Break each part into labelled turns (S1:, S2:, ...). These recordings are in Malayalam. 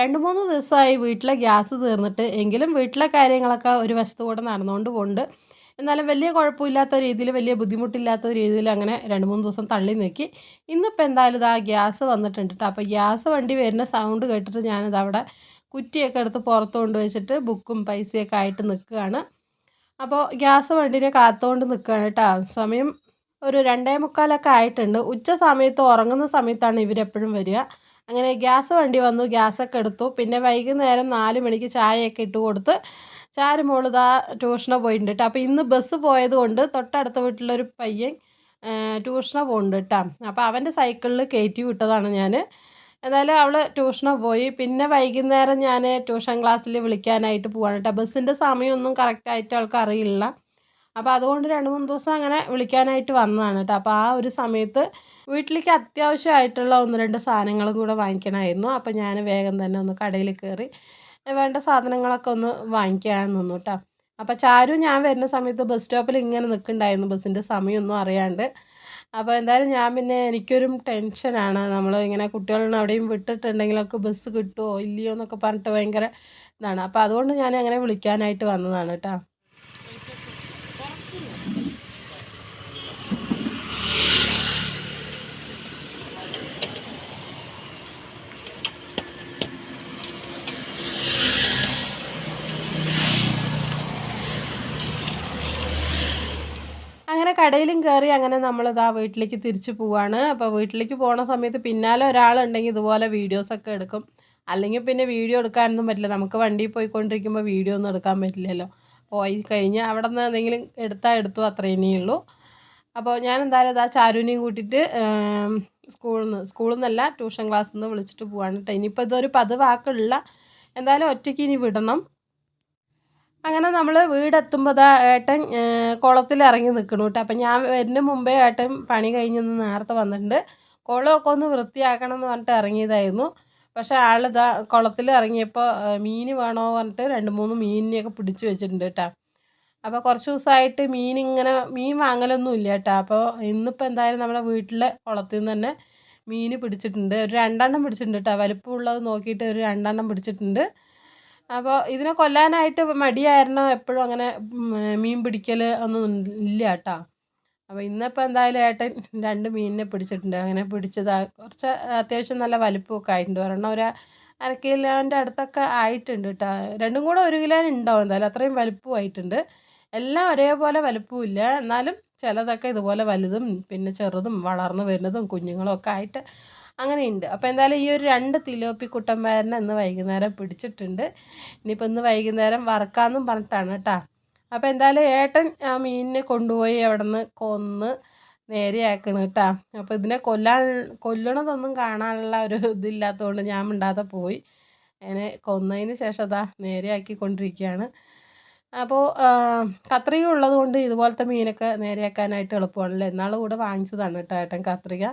S1: രണ്ട് മൂന്ന് ദിവസമായി വീട്ടിലെ ഗ്യാസ് തീർന്നിട്ട് എങ്കിലും വീട്ടിലെ കാര്യങ്ങളൊക്കെ ഒരു വശത്തു കൂടെ നടന്നുകൊണ്ട് പോകുന്നുണ്ട് എന്നാലും വലിയ കുഴപ്പമില്ലാത്ത രീതിയിൽ വലിയ ബുദ്ധിമുട്ടില്ലാത്ത രീതിയിൽ അങ്ങനെ രണ്ട് മൂന്ന് ദിവസം തള്ളി നീക്കി. ഇന്നിപ്പോൾ എന്തായാലും ഇതാ ഗ്യാസ് വന്നിട്ടുണ്ട് കേട്ടോ അപ്പോൾ ഗ്യാസ് വണ്ടി വരുന്ന സൗണ്ട് കേട്ടിട്ട് ഞാനിത് അവിടെ കുറ്റിയൊക്കെ എടുത്ത് പുറത്ത് കൊണ്ട് വെച്ചിട്ട് ബുക്കും പൈസയൊക്കെ ആയിട്ട് നിൽക്കുകയാണ് അപ്പോൾ ഗ്യാസ് വണ്ടിനെ കാത്തുകൊണ്ട് നിൽക്കുകയാണ് കേട്ടോ സമയം ഒരു രണ്ടേ മുക്കാലൊക്കെ ആയിട്ടുണ്ട്. ഉച്ച സമയത്ത് ഉറങ്ങുന്ന സമയത്താണ് ഇവരെപ്പോഴും വരിക. അങ്ങനെ ഗ്യാസ് വണ്ടി വന്നു ഗ്യാസൊക്കെ എടുത്തു. പിന്നെ വൈകുന്നേരം നാല് മണിക്ക് ചായയൊക്കെ ഇട്ട് കൊടുത്ത് ചാര് മോളിതാ ട്യൂഷന് പോയിട്ടുണ്ട് കേട്ടോ അപ്പോൾ ഇന്ന് ബസ് പോയത് കൊണ്ട് തൊട്ടടുത്ത വീട്ടിലൊരു പയ്യൻ ട്യൂഷന് പോകുന്നുണ്ട് കേട്ടോ അപ്പോൾ അവന്റെ സൈക്കിളിൽ കയറ്റി വിട്ടതാണ് ഞാൻ എന്നാലും അവൾ ട്യൂഷന് പോയി. പിന്നെ വൈകുന്നേരം ഞാൻ ട്യൂഷൻ ക്ലാസ്സിൽ വിളിക്കാനായിട്ട് പോവാണ് കേട്ടോ ബസ്സിന്റെ സമയമൊന്നും കറക്റ്റായിട്ട് അവൾക്ക് അറിയില്ല. അപ്പോൾ അതുകൊണ്ട് രണ്ട് മൂന്ന് ദിവസം അങ്ങനെ വിളിക്കാനായിട്ട് വന്നതാണ് കേട്ടോ. അപ്പോൾ ആ ഒരു സമയത്ത് വീട്ടിലേക്ക് അത്യാവശ്യമായിട്ടുള്ള ഒന്ന് രണ്ട് സാധനങ്ങളും കൂടെ വാങ്ങിക്കണമായിരുന്നു. അപ്പോൾ ഞാൻ വേഗം തന്നെ ഒന്ന് കടയിൽ കയറി വേണ്ട സാധനങ്ങളൊക്കെ ഒന്ന് വാങ്ങിക്കാൻ നിന്നു കേട്ടോ. അപ്പോൾ ചാരു ഞാൻ വരുന്ന സമയത്ത് ബസ് സ്റ്റോപ്പിൽ ഇങ്ങനെ നിൽക്കുന്നുണ്ടായിരുന്നു. ബസ്സിന്റെ സമയമൊന്നും അറിയാണ്ട്. അപ്പോൾ എന്തായാലും ഞാൻ പിന്നെ എനിക്കൊരു ടെൻഷനാണ് നമ്മൾ ഇങ്ങനെ കുട്ടികളെ അവിടെയും വിട്ടിട്ടുണ്ടെങ്കിലൊക്കെ ബസ് കിട്ടുമോ ഇല്ലയോ എന്നൊക്കെ പറഞ്ഞിട്ട് ഭയങ്കര ഇതാണ്. അപ്പോൾ അതുകൊണ്ട് ഞാൻ അങ്ങനെ വിളിക്കാനായിട്ട് വന്നതാണ് കേട്ടോ. അങ്ങനെ കടയിലും കയറി അങ്ങനെ നമ്മളിതാ വീട്ടിലേക്ക് തിരിച്ചു പോവാണ്. അപ്പോൾ വീട്ടിലേക്ക് പോണ സമയത്ത് പിന്നാലെ ഒരാളുണ്ടെങ്കിൽ ഇതുപോലെ വീഡിയോസൊക്കെ എടുക്കും. അല്ലെങ്കിൽ പിന്നെ വീഡിയോ എടുക്കാനൊന്നും പറ്റില്ല. നമുക്ക് വണ്ടിയിൽ പോയിക്കൊണ്ടിരിക്കുമ്പോൾ വീഡിയോ ഒന്നും എടുക്കാൻ പറ്റില്ലല്ലോ. പോയി കഴിഞ്ഞ് അവിടെ നിന്ന് എന്തെങ്കിലും എടുത്താൽ എടുത്തു അത്രേ ഇനിയുള്ളൂ അപ്പോൾ ഞാൻ എന്തായാലും ഇതാ ചാരുവിനെയും കൂട്ടിയിട്ട് സ്കൂളിൽ നിന്ന് സ്കൂളിൽ നിന്നല്ല ട്യൂഷൻ ക്ലാസ്സിൽ നിന്ന് വിളിച്ചിട്ട് പോവാണ് കേട്ടോ ഇനിയിപ്പോൾ ഇതൊരു പതിവാക്കുള്ള എന്തായാലും ഒറ്റയ്ക്ക് ഇനി വിടണം. അങ്ങനെ നമ്മൾ വീടെത്തുമ്പോൾ ദാ ഏട്ടൻ കുളത്തിൽ ഇറങ്ങി നിൽക്കണു കേട്ടോ അപ്പം ഞാൻ വരുന്ന മുമ്പേ ഏട്ടൻ പണി കഴിഞ്ഞൊന്ന് നേരത്തെ വന്നിട്ടുണ്ട്. കുളമൊക്കെ ഒന്ന് വൃത്തിയാക്കണം എന്ന് പറഞ്ഞിട്ട് ഇറങ്ങിയതായിരുന്നു. പക്ഷേ ആൾ ഇതാ കുളത്തിൽ ഇറങ്ങിയപ്പോൾ മീൻ വേണോ പറഞ്ഞിട്ട് രണ്ട് മൂന്ന് മീനിനെയൊക്കെ പിടിച്ച് വെച്ചിട്ടുണ്ട് കേട്ടോ അപ്പോൾ കുറച്ച് ദിവസമായിട്ട് മീൻ ഇങ്ങനെ മീൻ വാങ്ങലൊന്നും ഇല്ല കേട്ടോ അപ്പോൾ ഇന്നിപ്പോൾ എന്തായാലും നമ്മുടെ വീട്ടിലെ കുളത്തിൽ നിന്ന് തന്നെ മീൻ പിടിച്ചിട്ടുണ്ട്. ഒരു രണ്ടെണ്ണം പിടിച്ചിട്ടുണ്ട് കേട്ടോ വലിപ്പമുള്ളത് നോക്കിയിട്ട് ഒരു രണ്ടെണ്ണം പിടിച്ചിട്ടുണ്ട്. അപ്പോൾ ഇതിനെ കൊല്ലാനായിട്ട് മടിയായിരുന്നു എപ്പോഴും അങ്ങനെ മീൻ പിടിക്കൽ ഒന്നും ഇല്ല കേട്ടോ അപ്പോൾ ഇന്നിപ്പോൾ എന്തായാലും ഏട്ടൻ രണ്ട് മീനിനെ പിടിച്ചിട്ടുണ്ട്. അങ്ങനെ പിടിച്ചത് കുറച്ച് അത്യാവശ്യം നല്ല വലിപ്പമൊക്കെ ആയിട്ടുണ്ട്. ഒരെണ്ണം ഒരു അര കിലോന്റെ അടുത്തൊക്കെ ആയിട്ടുണ്ട് കേട്ടോ രണ്ടും കൂടെ ഒരു കിലോ ഉണ്ടാവും എന്തായാലും? അത്രയും വലിപ്പമായിട്ടുണ്ട് എല്ലാം ഒരേപോലെ വലിപ്പമില്ല എന്നാലും ചിലതൊക്കെ ഇതുപോലെ വലുതും പിന്നെ ചെറുതും വളർന്നു വരുന്നതും കുഞ്ഞുങ്ങളും ഒക്കെ ആയിട്ട് അങ്ങനെയുണ്ട്. അപ്പോൾ എന്തായാലും ഈ ഒരു രണ്ട് തിലോപ്പി കുട്ടന്മാരനെ ഇന്ന് വൈകുന്നേരം പിടിച്ചിട്ടുണ്ട്. ഇനിയിപ്പോൾ ഇന്ന് വൈകുന്നേരം വറക്കാമെന്നും പറഞ്ഞിട്ടാണ് കേട്ടോ അപ്പോൾ എന്തായാലും ഏട്ടൻ ആ മീനിനെ കൊണ്ടുപോയി അവിടെ നിന്ന് കൊന്ന് നേരെയാക്കണം കേട്ടോ അപ്പോൾ ഇതിനെ കൊല്ലാൻ കൊല്ലണതൊന്നും കാണാനുള്ള ഒരു ഇതില്ലാത്തതുകൊണ്ട് ഞാൻ മിണ്ടാതെ പോയി. അതിനെ കൊന്നതിന് ശേഷം അതാ നേരെയാക്കി കൊണ്ടിരിക്കുകയാണ് അപ്പോൾ കത്രിക ഉള്ളതുകൊണ്ട് ഇതുപോലത്തെ മീനൊക്കെ നേരെയാക്കാനായിട്ട് എളുപ്പമാണല്ലോ? എന്നാൾ കൂടെ വാങ്ങിച്ചതാണ് കേട്ടോ ഏട്ടൻ കത്രിക.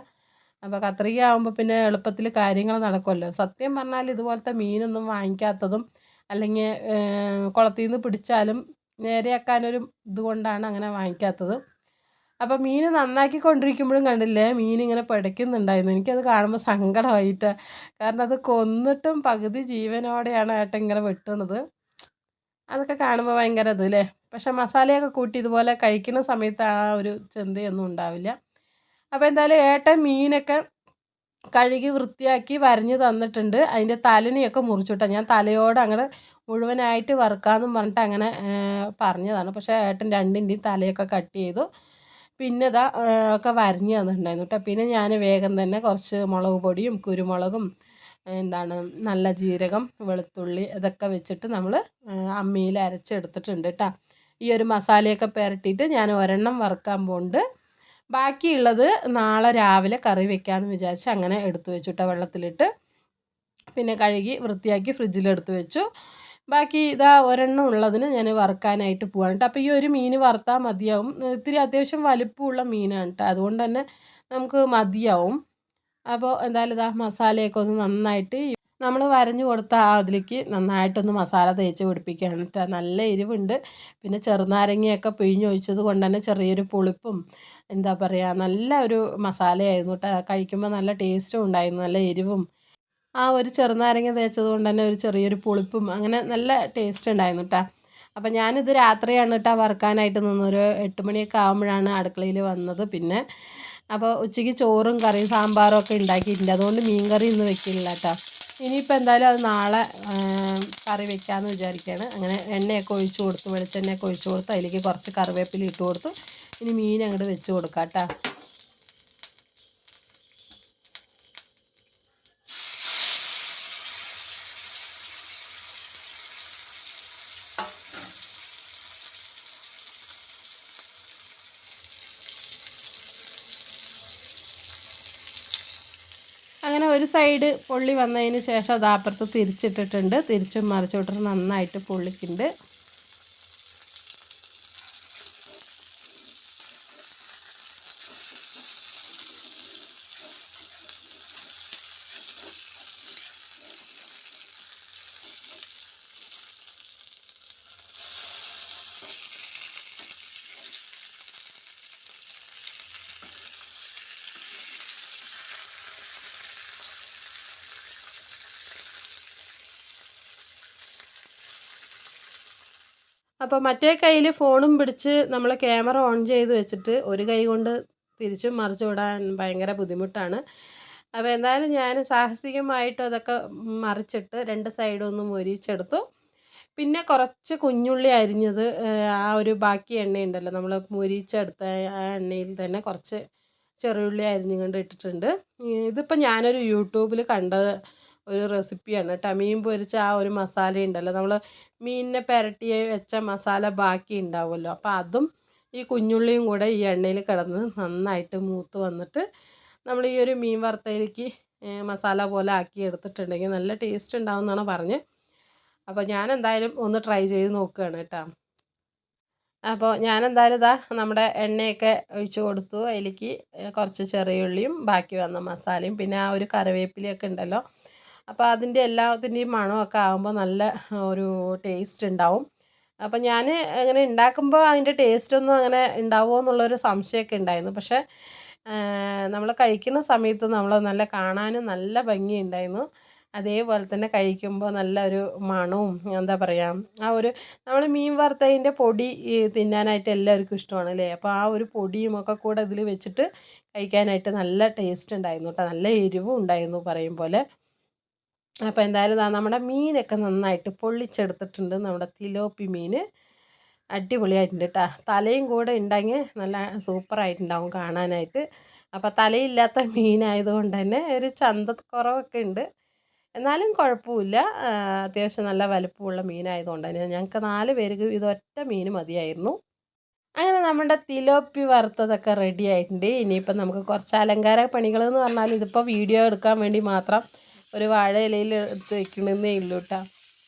S1: അപ്പോൾ കത്രിക ആകുമ്പോൾ പിന്നെ എളുപ്പത്തിൽ കാര്യങ്ങൾ നടക്കുമല്ലോ സത്യം പറഞ്ഞാൽ ഇതുപോലത്തെ മീനൊന്നും വാങ്ങിക്കാത്തതും അല്ലെങ്കിൽ കുളത്തിൽ നിന്ന് പിടിച്ചാലും നേരെയാക്കാനൊരു ഇതുകൊണ്ടാണ് അങ്ങനെ വാങ്ങിക്കാത്തത്. അപ്പോൾ മീൻ നന്നാക്കി കൊണ്ടിരിക്കുമ്പോഴും കണ്ടില്ലേ മീൻ ഇങ്ങനെ പിടയ്ക്കുന്നുണ്ടായിരുന്നു. എനിക്കത് കാണുമ്പോൾ സങ്കടമായിട്ട്. കാരണം അത് കൊന്നിട്ടും പകുതി ജീവനോടെയാണ് ഏട്ടൻ ഇങ്ങനെ വെട്ടണത്. അതൊക്കെ കാണുമ്പോൾ ഭയങ്കര ഇത് അല്ലേ പക്ഷേ മസാലയൊക്കെ കൂട്ടി ഇതുപോലെ കഴിക്കുന്ന സമയത്ത് ആ ഒരു ചിന്തയൊന്നും ഉണ്ടാവില്ല. അപ്പോൾ എന്തായാലും ഏട്ടൻ മീനൊക്കെ കഴുകി വൃത്തിയാക്കി വരഞ്ഞ് തന്നിട്ടുണ്ട്. അതിന്റെ തലനെയൊക്കെ മുറിച്ചുവിട്ടാൽ ഞാൻ തലയോട് അങ്ങനെ മുഴുവനായിട്ട് വറുക്കാമെന്നും പറഞ്ഞിട്ട് അങ്ങനെ പറഞ്ഞതാണ്. പക്ഷേ ഏട്ടൻ രണ്ടിന്റെയും തലയൊക്കെ കട്ട് ചെയ്തു. പിന്നെ ഇതാ ഒക്കെ വരഞ്ഞ് തന്നിട്ടുണ്ടായിരുന്നു കേട്ടോ. പിന്നെ ഞാൻ വേഗം തന്നെ കുറച്ച് മുളക് പൊടിയും കുരുമുളകും എന്താണ് നല്ല ജീരകം വെളുത്തുള്ളി ഇതൊക്കെ വെച്ചിട്ട് നമ്മൾ അമ്മിയിൽ അരച്ചെടുത്തിട്ടുണ്ട് കേട്ടോ. ഈ ഒരു മസാലയൊക്കെ പുരട്ടിയിട്ട് ഞാൻ ഒരെണ്ണം വറുക്കാൻ പോകുന്നുണ്ട് ബാക്കിയുള്ളത് നാളെ രാവിലെ കറി വെക്കാമെന്ന് വിചാരിച്ച് അങ്ങനെ എടുത്തു വെച്ചു കേട്ടോ വെള്ളത്തിലിട്ട്. പിന്നെ കഴുകി വൃത്തിയാക്കി ഫ്രിഡ്ജിലെടുത്ത് വെച്ചു. ബാക്കി ഇതാ ഒരെണ്ണം ഉള്ളതിന് ഞാൻ വറുക്കാനായിട്ട് പോവാണ് കേട്ടോ അപ്പോൾ ഈ ഒരു മീൻ വറുത്താൽ മതിയാവും. ഇത്തിരി അത്യാവശ്യം വലിപ്പമുള്ള മീനാണ് കേട്ടോ അതുകൊണ്ട് തന്നെ നമുക്ക് മതിയാവും. അപ്പോൾ എന്തായാലും ഇതാ മസാലയൊക്കെ ഒന്ന് നന്നായിട്ട് നമ്മൾ വരഞ്ഞു കൊടുത്ത ആ അതിലേക്ക് നന്നായിട്ടൊന്ന് മസാല തേച്ച് പിടിപ്പിക്കുകയാണ് കേട്ടോ നല്ല എരിവുണ്ട്. പിന്നെ ചെറുനാരങ്ങയൊക്കെ പിഴിഞ്ഞൊഴിച്ചത് കൊണ്ട് തന്നെ ചെറിയൊരു പുളിപ്പും എന്താ പറയുക നല്ല ഒരു മസാലയായിരുന്നു കേട്ടോ കഴിക്കുമ്പോൾ നല്ല ടേസ്റ്റും ഉണ്ടായിരുന്നു നല്ല എരിവും. ആ ഒരു ചെറുനാരങ്ങ തേച്ചത് കൊണ്ട് തന്നെ ഒരു ചെറിയൊരു പുളിപ്പും അങ്ങനെ നല്ല ടേസ്റ്റ് ഉണ്ടായിരുന്നു കേട്ടോ അപ്പം ഞാനിത് രാത്രിയാണ് കേട്ടോ വറുക്കാനായിട്ട് നിന്നൊരു എട്ട് മണിയൊക്കെ ആകുമ്പോഴാണ് അടുക്കളയിൽ വന്നത് പിന്നെ. അപ്പോൾ ഉച്ചയ്ക്ക് ചോറും കറിയും സാമ്പാറും ഒക്കെ ഉണ്ടാക്കിയിട്ടുണ്ട്. അതുകൊണ്ട് മീൻ കറി ഇന്ന് വെക്കില്ല കേട്ടോ ഇനിയിപ്പോൾ എന്തായാലും അത് നാളെ കറി വെക്കാമെന്ന് വിചാരിക്കുകയാണ് അങ്ങനെ എണ്ണയൊക്കെ ഒഴിച്ച് കൊടുത്ത് വെളിച്ചെണ്ണയൊക്കെ ഒഴിച്ച് കൊടുത്ത് അതിലേക്ക് കുറച്ച് കറിവേപ്പില ഇട്ട് കൊടുത്തു. ഇനി മീൻ അങ്ങോട്ട് വെച്ച് കൊടുക്കാം കേട്ടോ അങ്ങനെ ഒരു സൈഡ് പൊള്ളി വന്നതിന് ശേഷം അത് അപ്പുറത്ത് തിരിച്ചിട്ടിട്ടുണ്ട്. തിരിച്ചും മറിച്ചോട്ടിട്ട് നന്നായിട്ട് പൊള്ളിക്കുന്നുണ്ട്. അപ്പോൾ മറ്റേ കയ്യിൽ ഫോണും പിടിച്ച് നമ്മൾ ക്യാമറ ഓൺ ചെയ്ത് വെച്ചിട്ട് ഒരു കൈ കൊണ്ട് തിരിച്ചും മറിച്ചു വിടാൻ ഭയങ്കര ബുദ്ധിമുട്ടാണ്. അപ്പോൾ എന്തായാലും ഞാൻ സാഹസികമായിട്ട് അതൊക്കെ മറിച്ചിട്ട് രണ്ട് സൈഡും ഒന്ന് മൊരിച്ചെടുത്തു. പിന്നെ കുറച്ച് കുഞ്ഞുള്ളി അരിഞ്ഞത് ആ ഒരു ബാക്കി എണ്ണയുണ്ടല്ലോ നമ്മൾ മുരിച്ചെടുത്ത ആ എണ്ണയിൽ തന്നെ കുറച്ച് ചെറിയുള്ളി അരിഞ്ഞുകൊണ്ട് ഇട്ടിട്ടുണ്ട്. ഇതിപ്പോൾ ഞാനൊരു യൂട്യൂബിൽ കണ്ടത് ഒരു റെസിപ്പിയാണ്. കേട്ടോ മീൻ പൊരിച്ച ആ ഒരു മസാല ഉണ്ടല്ലോ നമ്മൾ മീനിനെ പുരട്ടി വെച്ച മസാല ബാക്കി ഉണ്ടാവുമല്ലോ. അപ്പോൾ അതും ഈ കുഞ്ഞുള്ളിയും കൂടെ ഈ എണ്ണയിൽ കിടന്ന് നന്നായിട്ട് മൂത്ത് വന്നിട്ട് നമ്മൾ ഈ ഒരു മീൻ വറുത്തയിലേക്ക് മസാല പോലെ ആക്കി എടുത്തിട്ടുണ്ടെങ്കിൽ നല്ല ടേസ്റ്റ് ഉണ്ടാവും എന്നാണ് പറഞ്ഞ്. അപ്പോൾ ഞാൻ എന്തായാലും ഒന്ന് ട്രൈ ചെയ്ത് നോക്കുകയാണ് കേട്ടോ. അപ്പോൾ ഞാൻ എന്തായാലും ഇതാ നമ്മുടെ എണ്ണയൊക്കെ ഒഴിച്ച് കൊടുത്തു. അതിലേക്ക് കുറച്ച് ചെറിയ ഉള്ളിയും ബാക്കി വന്ന മസാലയും പിന്നെ ആ ഒരു കറിവേപ്പിലയൊക്കെ ഉണ്ടല്ലോ. അപ്പോൾ അതിന്റെ എല്ലാത്തിന്റെയും മണമൊക്കെ ആകുമ്പോൾ നല്ല ഒരു ടേസ്റ്റ് ഉണ്ടാവും. അപ്പോൾ ഞാൻ അങ്ങനെ ഉണ്ടാക്കുമ്പോൾ അതിന്റെ ടേസ്റ്റൊന്നും അങ്ങനെ ഉണ്ടാവുമോ എന്നുള്ളൊരു സംശയമൊക്കെ ഉണ്ടായിരുന്നു പക്ഷേ നമ്മൾ കഴിക്കുന്ന സമയത്ത് നമ്മൾ നല്ല കാണാനും നല്ല ഭംഗിയുണ്ടായിരുന്നു അതേപോലെ തന്നെ കഴിക്കുമ്പോൾ നല്ലൊരു മണവും എന്താ പറയുക ആ ഒരു നമ്മൾ മീൻ വറുത്തതിന്റെ പൊടി തിന്നാനായിട്ട് എല്ലാവർക്കും ഇഷ്ടമാണ് അല്ലേ അപ്പോൾ ആ ഒരു പൊടിയും ഒക്കെ കൂടെ ഇതിൽ വെച്ചിട്ട് കഴിക്കാനായിട്ട് നല്ല ടേസ്റ്റ് ഉണ്ടായിരുന്നു കേട്ടോ നല്ല എരിവും ഉണ്ടായിരുന്നു പറയും പോലെ. അപ്പോൾ എന്തായാലും നമ്മുടെ മീനൊക്കെ നന്നായിട്ട് പൊള്ളിച്ചെടുത്തിട്ടുണ്ട്. നമ്മുടെ തിലോപ്പി മീൻ അടിപൊളിയായിട്ടുണ്ട് കേട്ടോ തലയും കൂടെ ഉണ്ടെങ്കിൽ നല്ല സൂപ്പറായിട്ടുണ്ടാവും കാണാനായിട്ട്. അപ്പോൾ തലയില്ലാത്ത മീനായതുകൊണ്ട് തന്നെ ഒരു ചന്തക്കുറവൊക്കെ ഉണ്ട്. എന്നാലും കുഴപ്പമില്ല. അത്യാവശ്യം നല്ല വലുപ്പമുള്ള മീനായതുകൊണ്ട് തന്നെ ഞങ്ങൾക്ക് നാല് പേർക്ക് ഇതൊറ്റ മീൻ മതിയായിരുന്നു. അങ്ങനെ നമ്മുടെ തിലോപ്പി വറുത്തതൊക്കെ റെഡി ആയിട്ടുണ്ട്. ഇനിയിപ്പോൾ നമുക്ക് കുറച്ച് അലങ്കാര പണികൾ എന്ന് പറഞ്ഞാൽ ഇതിപ്പോൾ വീഡിയോ എടുക്കാൻ വേണ്ടി മാത്രം ഒരു വാഴ ഇലയിൽ എടുത്ത് വെക്കണമെന്നേ ഉള്ളൂ കേട്ടോ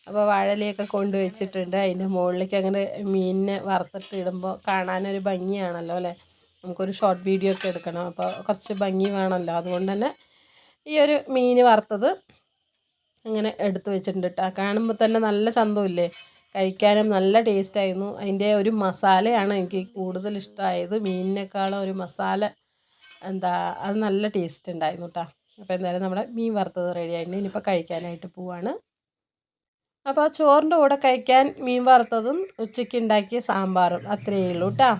S1: അപ്പോൾ വാഴയിലയൊക്കെ കൊണ്ട് വെച്ചിട്ടുണ്ട്. അതിന്റെ മുകളിലേക്ക് അങ്ങനെ മീനിനെ വറുത്തിട്ട് ഇടുമ്പോൾ കാണാനൊരു ഭംഗിയാണല്ലോ അല്ലേ? നമുക്കൊരു ഷോർട്ട് വീഡിയോ ഒക്കെ എടുക്കണം. അപ്പോൾ കുറച്ച് ഭംഗി വേണമല്ലോ അതുകൊണ്ട് തന്നെ ഈ ഒരു മീൻ വറുത്തത് അങ്ങനെ എടുത്തു വെച്ചിട്ടുണ്ട് കേട്ടോ കാണുമ്പോൾ തന്നെ നല്ല ചന്തമില്ലേ കഴിക്കാനും നല്ല ടേസ്റ്റായിരുന്നു അതിന്റെ ഒരു മസാലയാണ് എനിക്ക് കൂടുതൽ ഇഷ്ടമായത് മീനിനേക്കാളും ഒരു മസാല എന്താ അത് നല്ല ടേസ്റ്റ് ഉണ്ടായിരുന്നു കേട്ടോ അപ്പോൾ എന്തായാലും നമ്മുടെ മീൻ വറുത്തത് റെഡി ആയിട്ടുണ്ട്. ഇനിയിപ്പോൾ കഴിക്കാനായിട്ട് പോവാണ്. അപ്പോൾ ആ ചോറിന്റെ കൂടെ കഴിക്കാൻ മീൻ വറുത്തതും ഉച്ചയ്ക്ക് ഉണ്ടാക്കിയ സാമ്പാറും അത്രയേ ഉള്ളൂ കേട്ടോ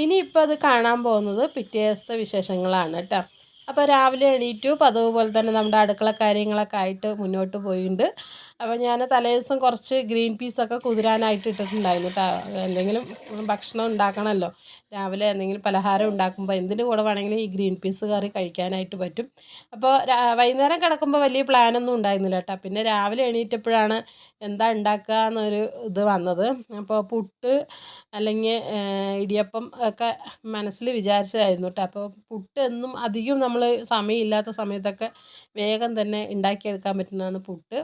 S1: ഇനിയിപ്പോൾ അത് കാണാൻ പോകുന്നത് പിറ്റേ ദിവസത്തെ വിശേഷങ്ങളാണ് കേട്ടോ അപ്പോൾ രാവിലെ എണീറ്റു. പതിവ് പോലെ തന്നെ നമ്മുടെ അടുക്കള കാര്യങ്ങളൊക്കെ ആയിട്ട് മുന്നോട്ട് പോയിട്ടുണ്ട് അപ്പോൾ ഞാൻ തലേദിവസം കുറച്ച് ഗ്രീൻ പീസൊക്കെ കുതിരാനായിട്ട് ഇട്ടിട്ടുണ്ടായിരുന്നു കേട്ടോ എന്തെങ്കിലും ഭക്ഷണം ഉണ്ടാക്കണമല്ലോ രാവിലെ എന്തെങ്കിലും പലഹാരം ഉണ്ടാക്കുമ്പോൾ എന്തിന്റെ കൂടെ വേണമെങ്കിലും ഈ ഗ്രീൻ പീസ് കറി കഴിക്കാനായിട്ട് പറ്റും. അപ്പോൾ വൈകുന്നേരം കിടക്കുമ്പോൾ വലിയ പ്ലാനൊന്നും ഉണ്ടായിരുന്നില്ല കേട്ടോ പിന്നെ രാവിലെ എണീറ്റപ്പോഴാണ് എന്താ ഉണ്ടാക്കുക എന്നൊരു ഇത് വന്നത്. അപ്പോൾ പുട്ട് അല്ലെങ്കിൽ ഇടിയപ്പം ഒക്കെ മനസ്സിൽ വിചാരിച്ചതായിരുന്നു കേട്ടോ അപ്പോൾ പുട്ട് എന്നും അധികം നമ്മൾ സമയമില്ലാത്ത സമയത്തൊക്കെ വേഗം തന്നെ ഉണ്ടാക്കിയെടുക്കാൻ പറ്റുന്നതാണ് പുട്ട്.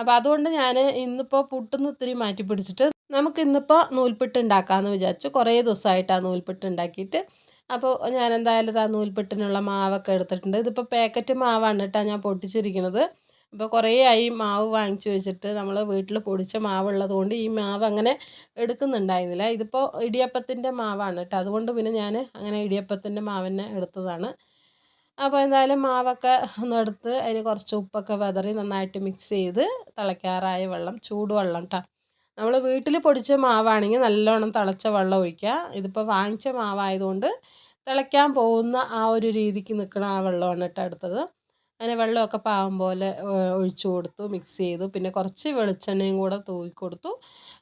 S1: അപ്പോൾ അതുകൊണ്ട് ഞാൻ ഇന്നിപ്പോൾ പുട്ടുന്ന് ഇത്തിരി മാറ്റി പിടിച്ചിട്ട് നമുക്ക് ഇന്നിപ്പോൾ നൂൽപുട്ട് ഉണ്ടാക്കാമെന്ന് വിചാരിച്ചു. കുറേ ദിവസമായിട്ടാണ് നൂൽപ്പിട്ട് ഉണ്ടാക്കിയിട്ട്. അപ്പോൾ ഞാൻ എന്തായാലും ആ നൂൽപ്പിട്ടിനുള്ള മാവൊക്കെ എടുത്തിട്ടുണ്ട്. ഇതിപ്പോൾ പാക്കറ്റ് മാവാണ് കേട്ടോ ഞാൻ പൊട്ടിച്ചിരിക്കുന്നത്. അപ്പോൾ കുറേ ആയി മാവ് വാങ്ങിച്ചു വെച്ചിട്ട് നമ്മൾ വീട്ടിൽ പൊടിച്ച മാവുള്ളത് കൊണ്ട് ഈ മാവ് അങ്ങനെ എടുക്കുന്നുണ്ടായിരുന്നില്ല. ഇതിപ്പോൾ ഇടിയപ്പത്തിന്റെ മാവാണ് കേട്ടോ. അതുകൊണ്ട് പിന്നെ ഞാൻ അങ്ങനെ ഇടിയപ്പത്തിന്റെ മാവ് തന്നെ എടുത്തതാണ്. അപ്പോൾ എന്തായാലും മാവൊക്കെ ഒന്ന് എടുത്ത് അതിൽ കുറച്ച് ഉപ്പൊക്കെ വിതറി നന്നായിട്ട് മിക്സ് ചെയ്ത് തിളയ്ക്കാറായ വെള്ളം ചൂടുവെള്ളം കേട്ടോ നമ്മൾ വീട്ടിൽ പൊടിച്ച മാവാണെങ്കിൽ നല്ലോണം തിളച്ച വെള്ളം ഒഴിക്കുക ഇതിപ്പോൾ വാങ്ങിച്ച മാവായതുകൊണ്ട് തിളയ്ക്കാൻ പോകുന്ന ആ ഒരു രീതിക്ക് നിൽക്കുന്ന ആ വെള്ളമാണ് കേട്ടോ എടുത്തത്. അങ്ങനെ വെള്ളമൊക്കെ പാവം പോലെ ഒഴിച്ചു കൊടുത്തു മിക്സ് ചെയ്തു. പിന്നെ കുറച്ച് വെളിച്ചെണ്ണയും കൂടെ തൂക്കി കൊടുത്തു.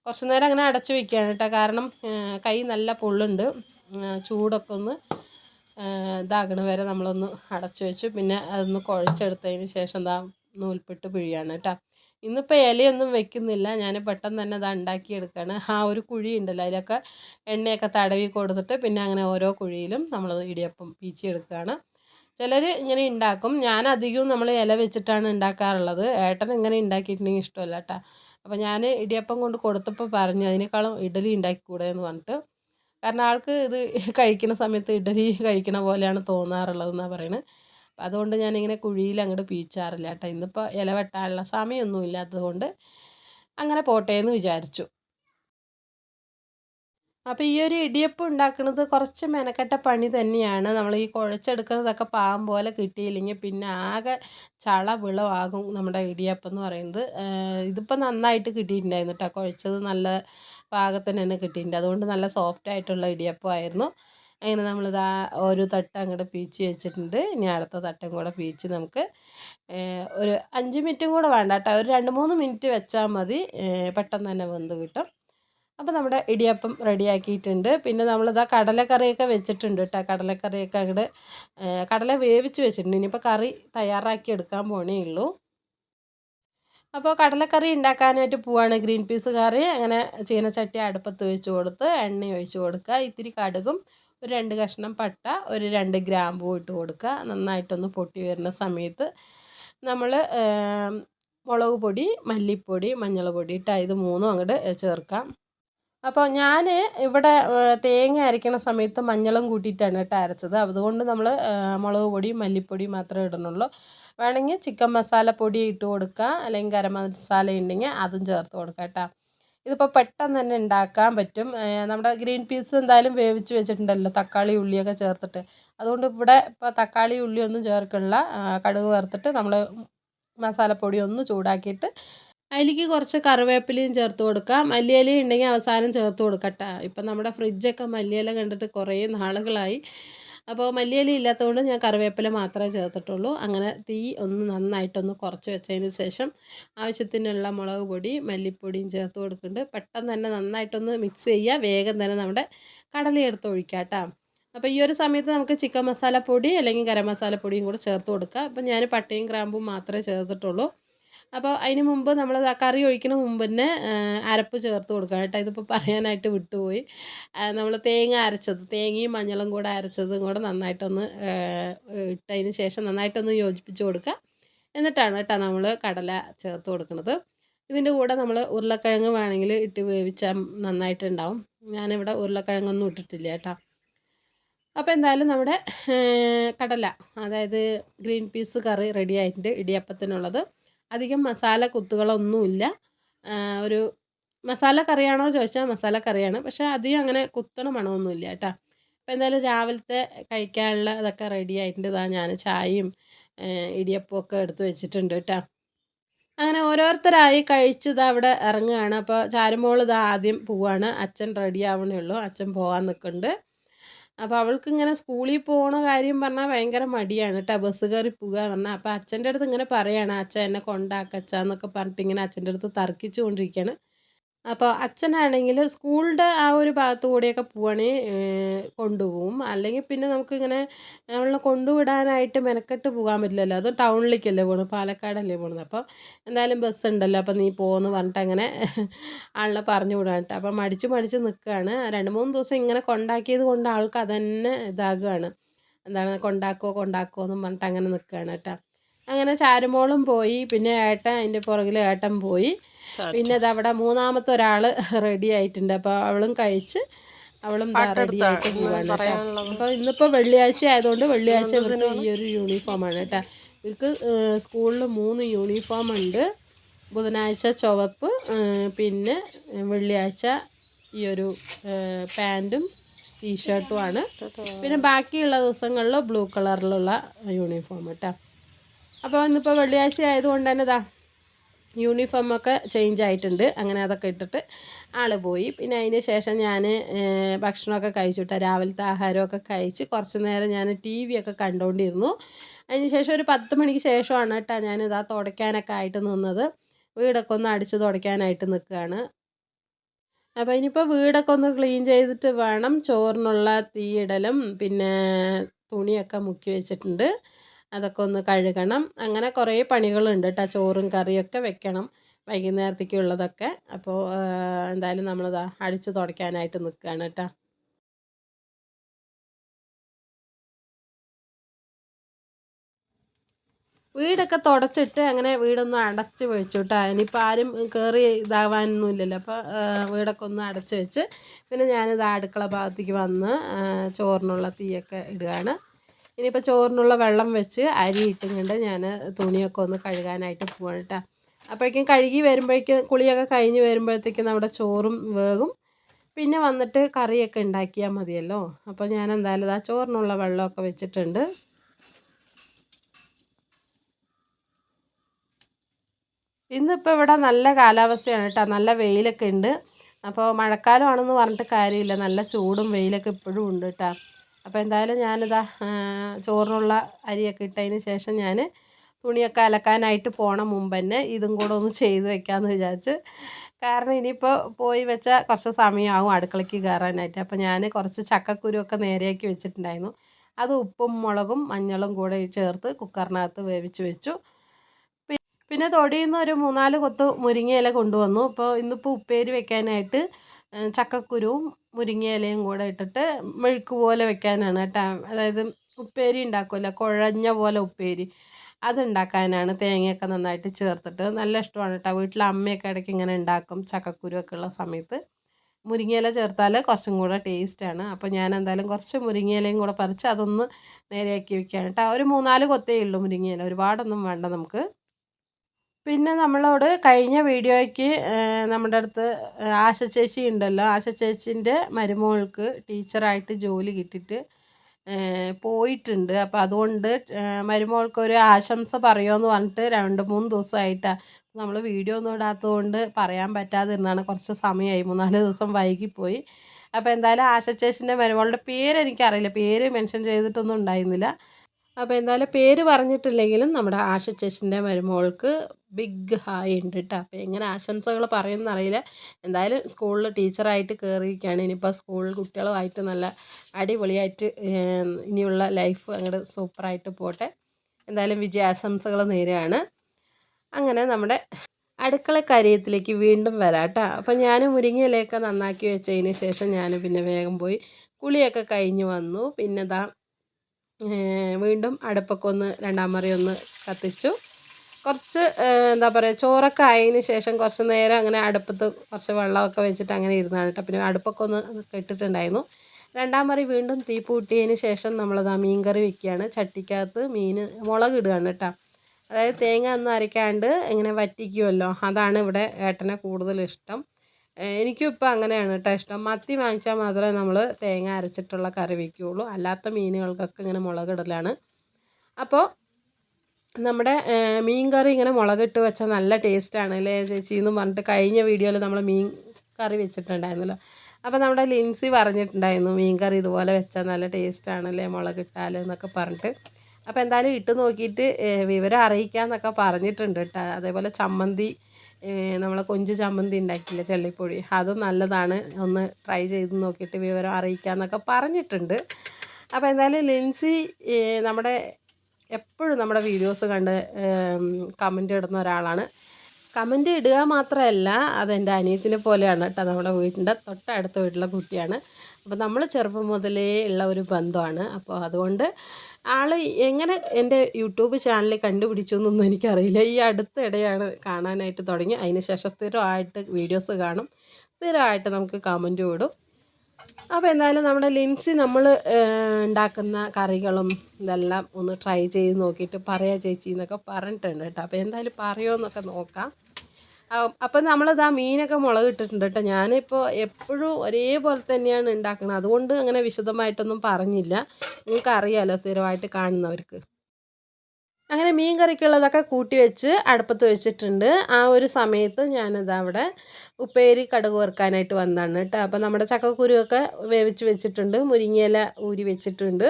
S1: കുറച്ച് നേരം അങ്ങനെ അടച്ചു വയ്ക്കുകയാണ് കേട്ടോ കാരണം കൈ നല്ല പൊള്ളുണ്ട്. ചൂടൊക്കെ ഒന്ന് ഇതാകണ വരെ നമ്മളൊന്ന് അടച്ചു വെച്ചു. പിന്നെ അതൊന്ന് കുഴച്ചെടുത്തതിന് ശേഷം എന്താ നൂൽപ്പെട്ട് പിഴിയാണ് കേട്ടോ. ഇന്നിപ്പോൾ ഇലയൊന്നും വെക്കുന്നില്ല. ഞാൻ പെട്ടെന്ന് തന്നെ അത് ഉണ്ടാക്കിയെടുക്കുകയാണ് ആ ഒരു കുഴി ഉണ്ടല്ലോ അതിലൊക്കെ എണ്ണയൊക്കെ തടവി കൊടുത്തിട്ട് പിന്നെ അങ്ങനെ ഓരോ കുഴിയിലും നമ്മൾ ഇടിയപ്പം പീച്ചിയെടുക്കുകയാണ് ചിലർ ഇങ്ങനെ ഉണ്ടാക്കും. ഞാൻ അധികവും നമ്മൾ ഇല വെച്ചിട്ടാണ് ഉണ്ടാക്കാറുള്ളത്. ഏട്ടൻ ഇങ്ങനെ ഉണ്ടാക്കിയിട്ടുണ്ടെങ്കിൽ ഇഷ്ടമല്ല കേട്ടോ. അപ്പോൾ ഞാൻ ഇടിയപ്പം കൊണ്ട് കൊടുത്തപ്പോൾ പറഞ്ഞു അതിനേക്കാളും ഇഡലി ഉണ്ടാക്കിക്കൂടെ? എന്ന് പറഞ്ഞിട്ട് കാരണം ആൾക്ക് ഇത് കഴിക്കുന്ന സമയത്ത് ഇഡലി കഴിക്കണ പോലെയാണ് തോന്നാറുള്ളതെന്നാണ് പറയുന്നത് അതുകൊണ്ട് ഞാനിങ്ങനെ കുഴിയിൽ അങ്ങോട്ട് പീച്ചാറില്ല കേട്ടോ. ഇന്നിപ്പോൾ ഇല വെട്ടാനുള്ള സമയമൊന്നും ഇല്ലാത്തത് കൊണ്ട് അങ്ങനെ പോട്ടെ എന്ന് വിചാരിച്ചു. അപ്പോൾ ഈ ഒരു ഇടിയപ്പം ഉണ്ടാക്കുന്നത് കുറച്ച് മെനക്കെട്ട പണി തന്നെയാണ്. നമ്മൾ ഈ കുഴച്ചെടുക്കുന്നതൊക്കെ പാകം പോലെ കിട്ടിയില്ലെങ്കിൽ പിന്നെ ആകെ ചള വിളവാകും നമ്മുടെ ഇടിയപ്പം എന്ന് പറയുന്നത്. ഇതിപ്പോൾ നന്നായിട്ട് കിട്ടിയിട്ടുണ്ടായിരുന്നു കേട്ടോ. കുഴച്ചത് നല്ല പാകത്തിന് തന്നെ കിട്ടിയിട്ടുണ്ട്. അതുകൊണ്ട് നല്ല സോഫ്റ്റ് ആയിട്ടുള്ള ഇടിയപ്പം ഇടിയപ്പമായിരുന്നു അങ്ങനെ നമ്മളിതാ ഒരു തട്ട് അങ്ങോട്ട് പീച്ച് വെച്ചിട്ടുണ്ട്. ഇനി അടുത്ത തട്ടും കൂടെ പീച്ച് നമുക്ക് ഒരു അഞ്ച് മിനിറ്റും കൂടെ വേണ്ട കേട്ടോ. ഒരു രണ്ട് മൂന്ന് മിനിറ്റ് വെച്ചാൽ മതി. പെട്ടെന്ന് തന്നെ വെന്ത് കിട്ടും. അപ്പോൾ നമ്മുടെ ഇടിയപ്പം റെഡിയാക്കിയിട്ടുണ്ട്. പിന്നെ നമ്മളിതാ കടലക്കറിയൊക്കെ വെച്ചിട്ടുണ്ട് കേട്ടോ കടലക്കറിയൊക്കെ അങ്ങോട്ട് കടല വേവിച്ച് വെച്ചിട്ടുണ്ട്. ഇനിയിപ്പോൾ കറി തയ്യാറാക്കി എടുക്കാൻ പോണേ ഉള്ളൂ. അപ്പോൾ കടലക്കറി ഉണ്ടാക്കാനായിട്ട് പോവാണ് ഗ്രീൻ പീസ് കറി. അങ്ങനെ ചീനച്ചട്ടി അടുപ്പത്ത് വെച്ച് കൊടുത്ത് എണ്ണ ഒഴിച്ച് കൊടുക്കുക. ഇത്തിരി കടുകും ഒരു രണ്ട് കഷ്ണം പട്ട ഒരു രണ്ട് ഗ്രാമ്പൂ ഇട്ട് കൊടുക്കുക. നന്നായിട്ടൊന്ന് പൊട്ടി വരുന്ന സമയത്ത് നമ്മൾ മുളക് പൊടി മല്ലിപ്പൊടി മഞ്ഞൾ പൊടി ഇട്ട് ഇത് മൂന്നും അങ്ങോട്ട് ചേർക്കാം. അപ്പോൾ ഞാൻ ഇവിടെ തേങ്ങ അരയ്ക്കണ സമയത്ത് മഞ്ഞളും കൂട്ടിയിട്ടാണ് കേട്ടോ അരച്ചത്. അതുകൊണ്ട് നമ്മൾ മുളക് പൊടി മല്ലിപ്പൊടി മാത്രമേ ഇടുന്നുള്ളൂ. വേണമെങ്കിൽ ചിക്കൻ മസാല പൊടി ഇട്ട് കൊടുക്കുക അല്ലെങ്കിൽ ഗരം മസാല ഉണ്ടെങ്കിൽ അതും ചേർത്ത് കൊടുക്കുക കേട്ടോ. ഇതിപ്പോൾ പെട്ടെന്ന് തന്നെ ഉണ്ടാക്കാൻ പറ്റും. നമ്മുടെ ഗ്രീൻ പീസ് എന്തായാലും വേവിച്ച് വെച്ചിട്ടുണ്ടല്ലോ. തക്കാളി ഉള്ളിയൊക്കെ ചേർത്തിട്ട്. അതുകൊണ്ട് ഇവിടെ ഇപ്പോൾ തക്കാളി ഉള്ളിയൊന്നും ചേർക്കുള്ള കടുക് വറുത്തിട്ട് നമ്മൾ മസാലപ്പൊടി ഒന്ന് ചൂടാക്കിയിട്ട് അതിലേക്ക് കുറച്ച് കറിവേപ്പിലയും ചേർത്ത് കൊടുക്കാം. മല്ലിയില ഉണ്ടെങ്കിൽ അവസാനം ചേർത്ത് കൊടുക്കട്ടെ. ഇപ്പം നമ്മുടെ ഫ്രിഡ്ജൊക്കെ മല്ലിയില കണ്ടിട്ട് കുറേ നാളുകളായി. അപ്പോൾ മല്ലിയില ഇല്ലാത്തതുകൊണ്ട് ഞാൻ കറിവേപ്പില മാത്രമേ ചേർത്തിട്ടുള്ളൂ. അങ്ങനെ തീ ഒന്ന് നന്നായിട്ടൊന്ന് കുറച്ച് വെച്ചതിന് ശേഷം ആവശ്യത്തിനുള്ള മുളക് പൊടി മല്ലിപ്പൊടിയും ചേർത്ത് കൊടുക്കുന്നുണ്ട്. പെട്ടെന്ന് തന്നെ നന്നായിട്ടൊന്ന് മിക്സ് ചെയ്യുക. വേഗം തന്നെ നമ്മുടെ കടല എടുത്ത് ഒഴിക്കാം അപ്പോൾ ഈ ഒരു സമയത്ത് നമുക്ക് ചിക്കൻ മസാല പൊടി അല്ലെങ്കിൽ ഗരം മസാല പൊടിയും കൂടെ ചേർത്ത് കൊടുക്കുക അപ്പോൾ ഞാൻ പട്ടയും ഗ്രാമ്പും മാത്രമേ ചേർത്തിട്ടുള്ളൂ. അപ്പോൾ അതിന് മുമ്പ് നമ്മൾ കറി ഒഴിക്കുന്ന മുമ്പ് തന്നെ അരപ്പ് ചേർത്ത് കൊടുക്കണം കേട്ടോ. ഇതിപ്പോൾ പറയാനായിട്ട് വിട്ടുപോയി. നമ്മൾ തേങ്ങ അരച്ചത് തേങ്ങയും മഞ്ഞളും കൂടെ അരച്ചതും കൂടെ നന്നായിട്ടൊന്ന് ഇട്ടതിന് ശേഷം നന്നായിട്ടൊന്ന് യോജിപ്പിച്ച് കൊടുക്കുക എന്നിട്ടാണ് കേട്ടോ നമ്മൾ കടല ചേർത്ത് കൊടുക്കുന്നത് ഇതിന്റെ കൂടെ നമ്മൾ ഉരുളക്കിഴങ്ങ് വേണമെങ്കിൽ ഇട്ട് വേവിച്ചാൽ നന്നായിട്ടുണ്ടാവും. ഞാനിവിടെ ഉരുളക്കിഴങ്ങൊന്നും ഇട്ടിട്ടില്ല കേട്ടോ. അപ്പോൾ എന്തായാലും നമ്മുടെ കടല അതായത് ഗ്രീൻ പീസ് കറി റെഡി ആയിട്ടുണ്ട് ഇടിയപ്പത്തിനുള്ളത്. അധികം മസാല കുത്തുകളൊന്നുമില്ല. ഒരു മസാല കറിയാണോ ചോദിച്ചാൽ മസാല കറിയാണ്. പക്ഷേ അധികം അങ്ങനെ കുത്തണ മണമൊന്നുമില്ല കേട്ടോ. അപ്പോൾ എന്തായാലും രാവിലത്തെ കഴിക്കാനുള്ള ഇതൊക്കെ റെഡി ആയിട്ടുണ്ട്. ഞാൻ ചായയും ഇടിയപ്പവും ഒക്കെ എടുത്ത് വെച്ചിട്ടുണ്ട് കേട്ടോ. അങ്ങനെ ഓരോരുത്തരായി കഴിച്ചത് അവിടെ ഇറങ്ങുകയാണ്. അപ്പോൾ ചാരുമോൾ ഇത് ആദ്യം പോവാണ്. അച്ഛൻ റെഡി ആവണേ ഉള്ളൂ. അച്ഛൻ പോകാൻ നിൽക്കുന്നുണ്ട്. അപ്പോൾ അവൾക്ക് ഇങ്ങനെ സ്കൂളിൽ പോകണ കാര്യം പറഞ്ഞാൽ ഭയങ്കര മടിയാണ് കേട്ടോ ബസ് കയറി പോകുക എന്ന് പറഞ്ഞാൽ അപ്പോൾ അച്ഛന്റെ അടുത്ത് ഇങ്ങനെ പറയുകയാണ് അച്ഛൻ എന്നെ കൊണ്ടാക്കച്ചാന്നൊക്കെ പറഞ്ഞിട്ട് ഇങ്ങനെ അച്ഛന്റെ അടുത്ത് തർക്കിച്ചു കൊണ്ടിരിക്കുകയാണ് അപ്പോൾ അച്ഛനാണെങ്കിൽ സ്കൂളിന്റെ ആ ഒരു ഭാഗത്ത് കൂടിയൊക്കെ പോവുകയാണെങ്കിൽ കൊണ്ടുപോകും അല്ലെങ്കിൽ പിന്നെ നമുക്കിങ്ങനെ നമ്മളെ കൊണ്ടുവിടാനായിട്ട് മെനക്കെട്ട് പോകാൻ പറ്റില്ലല്ലോ. അത് ടൗണിലേക്കല്ലേ പോകണം പാലക്കാടല്ലേ പോകണത് അപ്പോൾ എന്തായാലും ബസ് ഉണ്ടല്ലോ അപ്പോൾ നീ പോകുമെന്ന് പറഞ്ഞിട്ട് അങ്ങനെ ആളിനെ പറഞ്ഞു വിടാനിട്ട് അപ്പോൾ മടിച്ച് മടിച്ച് നിൽക്കുകയാണ്. രണ്ട് മൂന്ന് ദിവസം ഇങ്ങനെ കൊണ്ടാക്കിയത് കൊണ്ട് ആൾക്ക് അതന്നെ ഇതാകുകയാണ് എന്താണ് കൊണ്ടാക്കുമോ കൊണ്ടാക്കോ എന്നും പറഞ്ഞിട്ട് അങ്ങനെ നിൽക്കുകയാണ് കേട്ടോ. അങ്ങനെ ചാരുമോളും പോയി പിന്നെ ഏട്ടൻ അതിന്റെ പുറകിൽ ഏട്ടൻ പോയി. പിന്നെ അതവിടെ അവിടെ മൂന്നാമത്തെ ഒരാൾ റെഡി ആയിട്ടുണ്ട്. അപ്പോൾ അവളും കഴിച്ച് അവളും റെഡി ആയിട്ട് പോവാണ് കേട്ടോ. അപ്പോൾ ഇന്നിപ്പോൾ വെള്ളിയാഴ്ച ആയതുകൊണ്ട് വെള്ളിയാഴ്ച ഇവർക്ക് ഈ ഒരു യൂണിഫോമാണ് കേട്ടോ. ഇവർക്ക് സ്കൂളിൽ മൂന്ന് യൂണിഫോം ഉണ്ട്. ബുധനാഴ്ച ചുവപ്പ് പിന്നെ വെള്ളിയാഴ്ച ഈ ഒരു പാന്റും ടീഷർട്ടുമാണ് പിന്നെ ബാക്കിയുള്ള ദിവസങ്ങളിൽ ബ്ലൂ കളറിലുള്ള യൂണിഫോം കേട്ടോ. അപ്പോൾ ഇന്നിപ്പോൾ വെള്ളിയാഴ്ച ആയതുകൊണ്ട് തന്നെ ഇതാ യൂണിഫോമൊക്കെ ചേഞ്ച് ആയിട്ടുണ്ട്. അങ്ങനെ അതൊക്കെ ഇട്ടിട്ട് ആൾ പോയി. പിന്നെ അതിന് ശേഷം ഞാൻ ഭക്ഷണമൊക്കെ കഴിച്ചുട്ടോ. രാവിലത്തെ ആഹാരമൊക്കെ കഴിച്ച് കുറച്ച് നേരം ഞാൻ ടി വി ഒക്കെ കണ്ടുകൊണ്ടിരുന്നു അതിന് ശേഷം ഒരു പത്ത് മണിക്ക് ശേഷമാണ് കേട്ടോ ഞാനിതാ തുടയ്ക്കാനൊക്കെ ആയിട്ട് നിന്നത്. വീടൊക്കെ ഒന്ന് അടിച്ച് തുടയ്ക്കാനായിട്ട് നിൽക്കുകയാണ് അപ്പോൾ ഇനിയിപ്പോൾ വീടൊക്കെ ഒന്ന് ക്ലീൻ ചെയ്തിട്ട് വേണം. ചോറിനുള്ള തീയിടലും പിന്നെ തുണിയൊക്കെ മുക്കി വെച്ചിട്ടുണ്ട്. അതൊക്കെ ഒന്ന് കഴുകണം. അങ്ങനെ കുറേ പണികളുണ്ട് കേട്ടോ ചോറും കറിയൊക്കെ വെക്കണം വൈകുന്നേരത്തേക്കുള്ളതൊക്കെ. അപ്പോൾ എന്തായാലും നമ്മളിതാ അടിച്ച് തുടയ്ക്കാനായിട്ട് നിൽക്കുകയാണ് കേട്ടോ വീടൊക്കെ തുടച്ചിട്ട് അങ്ങനെ വീടൊന്നും അടച്ച് വെച്ചു കേട്ടോ ഇനിയിപ്പോൾ ആരും കയറി ഇതാവാനൊന്നും ഇല്ലല്ലോ അപ്പോൾ വീടൊക്കെ ഒന്ന് അടച്ച് വെച്ച് പിന്നെ ഞാനിത് അടുക്കള ഭാഗത്തേക്ക് വന്ന് ചോറിനുള്ള തീയൊക്കെ ഇടുകയാണ്. ഇനിയിപ്പോൾ ചോറിനുള്ള വെള്ളം വെച്ച് അരി ഇട്ടുകൊണ്ട് ഞാൻ തുണിയൊക്കെ ഒന്ന് കഴുകാനായിട്ട് പോവാണ് കേട്ടോ അപ്പോഴേക്കും കഴുകി വരുമ്പോഴേക്കും കുളിയൊക്കെ കഴിഞ്ഞ് വരുമ്പോഴത്തേക്കും നമ്മുടെ ചോറും വേകും പിന്നെ വന്നിട്ട് കറിയൊക്കെ ഉണ്ടാക്കിയാൽ മതിയല്ലോ. അപ്പോൾ ഞാൻ എന്തായാലും ആ ചോറിനുള്ള വെള്ളമൊക്കെ വെച്ചിട്ടുണ്ട്. ഇന്നിപ്പോൾ ഇവിടെ നല്ല കാലാവസ്ഥയാണ് കേട്ടോ നല്ല വെയിലൊക്കെ ഉണ്ട്. അപ്പോൾ മഴക്കാലമാണെന്ന് പറഞ്ഞിട്ട് കാര്യമില്ല. നല്ല ചൂടും വെയിലൊക്കെ ഇപ്പോഴും ഉണ്ട് കേട്ടോ അപ്പോൾ എന്തായാലും ഞാനിതാ ചോറിനുള്ള അരിയൊക്കെ ഇട്ടതിന് ശേഷം ഞാൻ തുണിയൊക്കെ അലക്കാനായിട്ട് പോണ മുമ്പ് തന്നെ ഇതും കൂടെ ഒന്ന് ചെയ്ത് വെക്കാമെന്ന് വിചാരിച്ച്. കാരണം ഇനിയിപ്പോൾ പോയി വെച്ചാൽ കുറച്ച് സമയമാകും അടുക്കളയ്ക്ക് കയറാനായിട്ട് അപ്പോൾ ഞാൻ കുറച്ച് ചക്കക്കുരുവൊക്കെ നേരെയാക്കി വെച്ചിട്ടുണ്ടായിരുന്നു. അത് ഉപ്പും മുളകും മഞ്ഞളും കൂടെ ചേർത്ത് കുക്കറിനകത്ത് വേവിച്ച് വെച്ചു. പിന്നെ തൊടിയിൽ നിന്ന് ഒരു മൂന്നാൽ കൊത്ത് മുരിങ്ങയില കൊണ്ടുവന്നു. അപ്പോൾ ഇന്നിപ്പോൾ ഉപ്പേരി വെക്കാനായിട്ട് ചക്കക്കുരുവും മുരിങ്ങയിലയും കൂടെ ഇട്ടിട്ട് മെഴുക്ക് പോലെ വെക്കാനാണ് കേട്ടോ. അതായത് ഉപ്പേരി ഉണ്ടാക്കുമല്ലോ കുഴഞ്ഞ പോലെ ഉപ്പേരി. അതുണ്ടാക്കാനാണ് തേങ്ങയൊക്കെ നന്നായിട്ട് ചേർത്തിട്ട്. നല്ല ഇഷ്ടമാണ് കേട്ടോ. വീട്ടിൽ അമ്മയൊക്കെ ഇടയ്ക്ക് ഇങ്ങനെ ഉണ്ടാക്കും ചക്കക്കുരു ഒക്കെ ഉള്ള സമയത്ത്. മുരിങ്ങയില ചേർത്താൽ കുറച്ചും കൂടെ ടേസ്റ്റാണ് അപ്പോൾ ഞാൻ എന്തായാലും കുറച്ച് മുരിങ്ങയിലയും കൂടെ പറിച്ച് അതൊന്ന് നേരെയാക്കി വെക്കുകയാണ് കേട്ടോ. ഒരു മൂന്നാൽ കൊത്തേ ഉള്ളൂ മുരിങ്ങയില. ഒരുപാടൊന്നും വേണ്ട നമുക്ക്. പിന്നെ നമ്മളോട് കഴിഞ്ഞ വീഡിയോയ്ക്ക് നമ്മുടെ അടുത്ത് ആശ ചേച്ചി ഉണ്ടല്ലോ. ആശ ചേച്ചീന്റെ മരുമോൾക്ക് ടീച്ചറായിട്ട് ജോലി കിട്ടിയിട്ട് പോയിട്ടുണ്ട്. അപ്പോൾ അതുകൊണ്ട് മരുമോൾക്ക് ഒരു ആശംസ പറയുമെന്ന് പറഞ്ഞിട്ട് രണ്ട് മൂന്ന് ദിവസമായിട്ടാണ് നമ്മൾ വീഡിയോ ഒന്നും ഇടാത്തത് കൊണ്ട് പറയാൻ പറ്റാതിരുന്നാണ്. കുറച്ച് സമയമായി. മൂന്നാൽ ദിവസം വൈകിപ്പോയി. അപ്പോൾ എന്തായാലും ആശ ചേച്ചിന്റെ മരുമോളുടെ പേര് എനിക്കറിയില്ല. പേര് മെൻഷൻ ചെയ്തിട്ടൊന്നും ഉണ്ടായിരുന്നില്ല. അപ്പോൾ എന്തായാലും പേര് പറഞ്ഞിട്ടില്ലെങ്കിലും നമ്മുടെ ആശ ചേച്ചിന്റെ മരുമോൾക്ക് ബിഗ് ഹായ് ഉണ്ട് കേട്ടോ അപ്പോൾ എങ്ങനെ ആശംസകൾ പറയുമെന്നറിയില്ല എന്തായാലും സ്കൂളിൽ ടീച്ചറായിട്ട് കയറിയിരിക്കുകയാണ് ഇനിയിപ്പോൾ സ്കൂൾ കുട്ടികളുമായിട്ട് നല്ല അടിപൊളിയായിട്ട് ഇനിയുള്ള ലൈഫ് അങ്ങോട്ട് സൂപ്പറായിട്ട് പോട്ടെ. എന്തായാലും വിജയാശംസകൾ നേരെയാണ് അങ്ങനെ നമ്മുടെ അടുക്കള കാര്യത്തിലേക്ക് വീണ്ടും വരാം കേട്ടോ അപ്പം ഞാൻ മുരിങ്ങയിലയൊക്കെ നന്നാക്കി വെച്ചതിന് ശേഷം ഞാൻ പിന്നെ വേഗം പോയി കുളിയൊക്കെ കഴിഞ്ഞ് വന്നു. പിന്നെ ദാ വീണ്ടും അടുപ്പൊക്കെ ഒന്ന് രണ്ടാം മറി ഒന്ന് കത്തിച്ചു. കുറച്ച് എന്താ പറയുക ചോറൊക്കെ ആയതിന് ശേഷം കുറച്ച് നേരം അങ്ങനെ അടുപ്പത്ത് കുറച്ച് വെള്ളമൊക്കെ വെച്ചിട്ട് അങ്ങനെ ഇരുന്നാണ് കേട്ടോ. പിന്നെ അടുപ്പൊക്കെ ഒന്ന് കെട്ടിട്ടുണ്ടായിരുന്നു. രണ്ടാം മറി വീണ്ടും തീ പൂട്ടിയതിന് ശേഷം നമ്മളത് ആ മീൻ കറി വെക്കുകയാണ്. ചട്ടിക്കകത്ത് മീൻ മുളക് ഇടുകയാണ് കേട്ടോ. അതായത് തേങ്ങ ഒന്നും അരയ്ക്കാണ്ട് ഇങ്ങനെ വറ്റിക്കുമല്ലോ. അതാണ് ഇവിടെ ഏട്ടനെ കൂടുതൽ ഇഷ്ടം എനിക്കും ഇപ്പം അങ്ങനെയാണ് കേട്ടോ ഇഷ്ടം മത്തി വാങ്ങിച്ചാൽ മാത്രമേ നമ്മൾ തേങ്ങ അരച്ചിട്ടുള്ള കറി വയ്ക്കുകയുള്ളൂ അല്ലാത്ത മീനുകൾക്കൊക്കെ ഇങ്ങനെ മുളകിടലാണ്. അപ്പോൾ നമ്മുടെ മീൻ കറി ഇങ്ങനെ മുളകിട്ട് വെച്ചാൽ നല്ല ടേസ്റ്റാണ് അല്ലേ ചേച്ചി? എന്ന് പറഞ്ഞിട്ട് കഴിഞ്ഞ വീഡിയോയിൽ നമ്മൾ മീൻ കറി വെച്ചിട്ടുണ്ടായിരുന്നല്ലോ. അപ്പോൾ നമ്മുടെ ലിൻസി പറഞ്ഞിട്ടുണ്ടായിരുന്നു മീൻ കറി ഇതുപോലെ വെച്ചാൽ നല്ല ടേസ്റ്റാണ് അല്ലേ മുളകിട്ടാൽ എന്നൊക്കെ പറഞ്ഞിട്ട്. അപ്പോൾ എന്തായാലും ഇട്ട് നോക്കിയിട്ട് വിവരം അറിയിക്കാമെന്നൊക്കെ പറഞ്ഞിട്ടുണ്ട് കേട്ടോ അതേപോലെ ചമ്മന്തി നമ്മൾ കൊഞ്ച് ചമ്മന്തി ഉണ്ടാക്കിയില്ല ചെള്ളിപ്പൊടി? അതും നല്ലതാണ്. ഒന്ന് ട്രൈ ചെയ്ത് നോക്കിയിട്ട് വിവരം അറിയിക്കാമെന്നൊക്കെ പറഞ്ഞിട്ടുണ്ട്. അപ്പോൾ എന്തായാലും ലിൻസി നമ്മുടെ എപ്പോഴും നമ്മുടെ വീഡിയോസ് കണ്ട് കമന്റ് ഇടുന്ന ഒരാളാണ്. കമന്റ് ഇടുക മാത്രമല്ല അതെന്റെ അനിയത്തിനെ പോലെയാണ് കേട്ടോ നമ്മുടെ വീടിന്റെ തൊട്ടടുത്ത വീട്ടിലെ കുട്ടിയാണ്. അപ്പോൾ നമ്മൾ ചെറുപ്പം മുതലേ ഉള്ള ഒരു ബന്ധമാണ്. അപ്പോൾ അതുകൊണ്ട് ആൾ എങ്ങനെ എന്റെ യൂട്യൂബ് ചാനൽ കണ്ടുപിടിച്ചു എന്നൊന്നും എനിക്കറിയില്ല. ഈ അടുത്തിടെയാണ് കാണാനായിട്ട് തുടങ്ങി അതിന് ശേഷം സ്ഥിരമായിട്ട് വീഡിയോസ് കാണും. സ്ഥിരമായിട്ട് നമുക്ക് കമന്റ് വിടും അപ്പോൾ എന്തായാലും നമ്മുടെ ലിൻസി നമ്മൾ ഉണ്ടാക്കുന്ന കറികളും ഇതെല്ലാം ഒന്ന് ട്രൈ ചെയ്ത് നോക്കിയിട്ട് പറയാ ചേച്ചി എന്നൊക്കെ പറഞ്ഞിട്ടുണ്ട് കേട്ടോ. അപ്പോൾ എന്തായാലും പറയുമോ എന്നൊക്കെ നോക്കാം. അപ്പം നമ്മളത് ആ മീനൊക്കെ മുളക് ഇട്ടിട്ടുണ്ട് കേട്ടോ ഞാനിപ്പോൾ എപ്പോഴും ഒരേപോലെ തന്നെയാണ് ഉണ്ടാക്കുന്നത് അതുകൊണ്ട് അങ്ങനെ വിശദമായിട്ടൊന്നും പറഞ്ഞില്ല. നിങ്ങൾക്ക് അറിയാമല്ലോ സ്ഥിരമായിട്ട് കാണുന്നവർക്ക്. അങ്ങനെ മീൻ കറിക്കുള്ളതൊക്കെ കൂട്ടി വെച്ച് അടുപ്പത്ത് വെച്ചിട്ടുണ്ട്. ആ ഒരു സമയത്ത് ഞാനത് അവിടെ ഉപ്പേരി കടുക് വറുക്കാനായിട്ട് വന്നതാണ് കേട്ടോ. അപ്പോൾ നമ്മുടെ ചക്കക്കുരുവൊക്കെ വേവിച്ച് വെച്ചിട്ടുണ്ട്. മുരിങ്ങയില ഊരി വെച്ചിട്ടുണ്ട്.